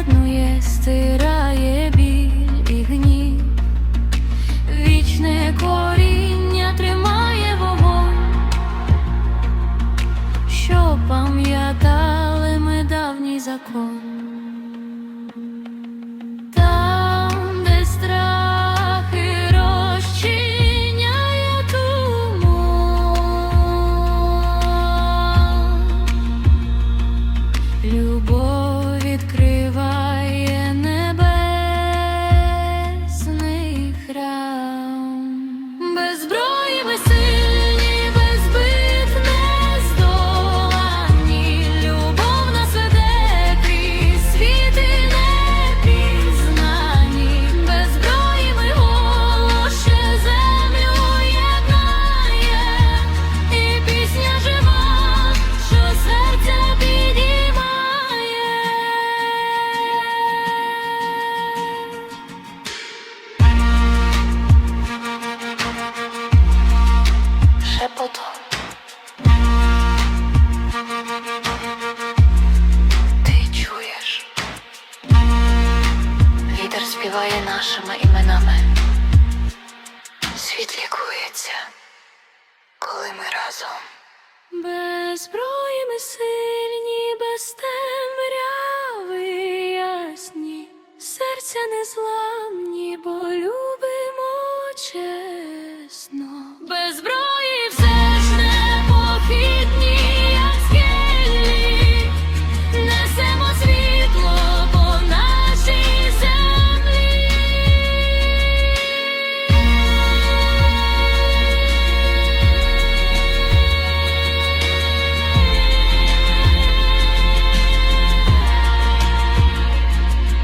об'єднує, стирає біль і гнів, вічне коріння тримає вогонь, що пам'ятали ми давній закон. співає нашими іменами. Світ лікується, коли ми разом без зброї ми сили.